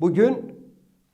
Bugün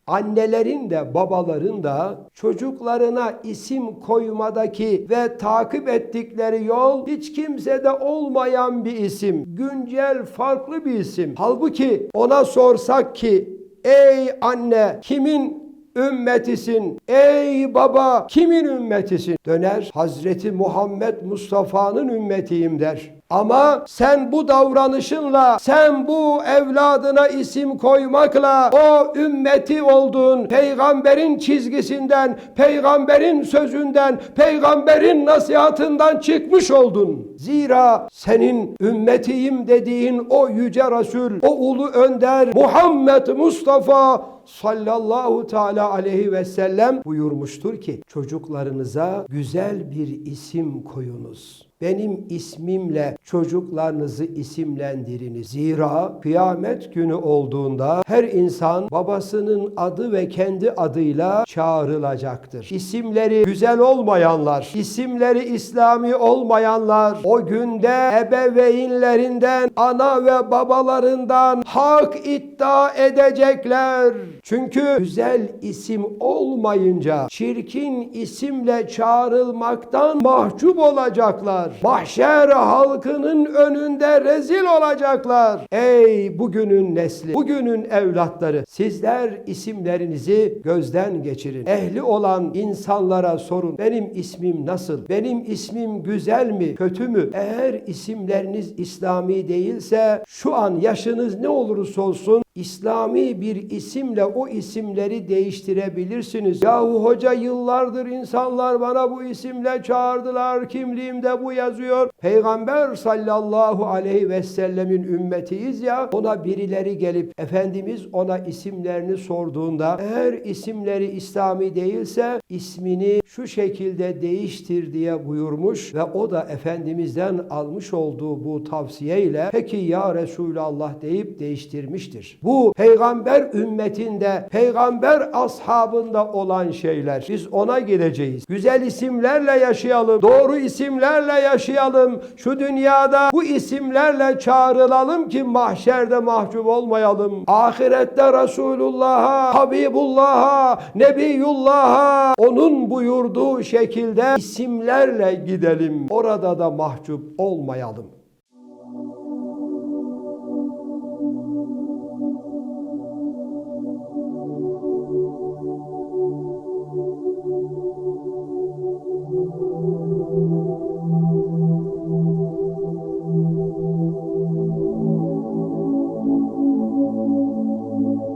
annelerin de babaların da çocuklarına isim koymadaki ve takip ettikleri yol hiç kimsede olmayan bir isim. Güncel farklı bir isim. Halbuki ona sorsak ki ey anne kimin ümmetisin. Ey baba kimin ümmetisin? Döner Hazreti Muhammed Mustafa'nın ümmetiyim der. Ama sen bu davranışınla, sen bu evladına isim koymakla o ümmeti oldun. Peygamberin çizgisinden, peygamberin sözünden, peygamberin nasihatından çıkmış oldun. Zira senin ümmetiyim dediğin o yüce Resul, o ulu önder Muhammed Mustafa sallallahu teala aleyhi ve sellem buyurmuştur ki çocuklarınıza güzel bir isim koyunuz. Benim ismimle çocuklarınızı isimlendiriniz. Zira kıyamet günü olduğunda her insan babasının adı ve kendi adıyla çağrılacaktır. İsimleri güzel olmayanlar, isimleri İslami olmayanlar o günde ebeveynlerinden, ana ve babalarından hak iddia edecekler. Çünkü güzel isim olmayınca çirkin isimle çağrılmaktan mahcup olacaklar. Mahşer halkının önünde rezil olacaklar. Ey bugünün nesli, bugünün evlatları sizler isimlerinizi gözden geçirin. Ehli olan insanlara sorun. Benim ismim nasıl? Benim ismim güzel mi? Kötü mü? Eğer isimleriniz İslami değilse şu an yaşınız ne olursa olsun İslami bir isimle o isimleri değiştirebilirsiniz. Yahu hoca yıllardır insanlar bana bu isimle çağırdılar. Kimliğimde bu yazıyor. Peygamber sallallahu aleyhi ve sellemin ümmetiyiz ya. Ona birileri gelip Efendimiz ona isimlerini sorduğunda eğer isimleri İslami değilse ismini şu şekilde değiştir diye buyurmuş ve o da Efendimiz'den almış olduğu bu tavsiyeyle peki ya Resulallah deyip değiştirmiştir. Bu peygamber ümmetinde, peygamber ashabında olan şeyler. Biz ona gideceğiz. Güzel isimlerle yaşayalım. Doğru isimlerle yaşayalım. Şu dünyada bu isimlerle çağrılalım ki mahşerde mahcup olmayalım. Ahirette Resulullah'a, Habibullah'a, Nebiyullah'a onun buyurduğu şekilde isimlerle gidelim. Orada da mahcup olmayalım.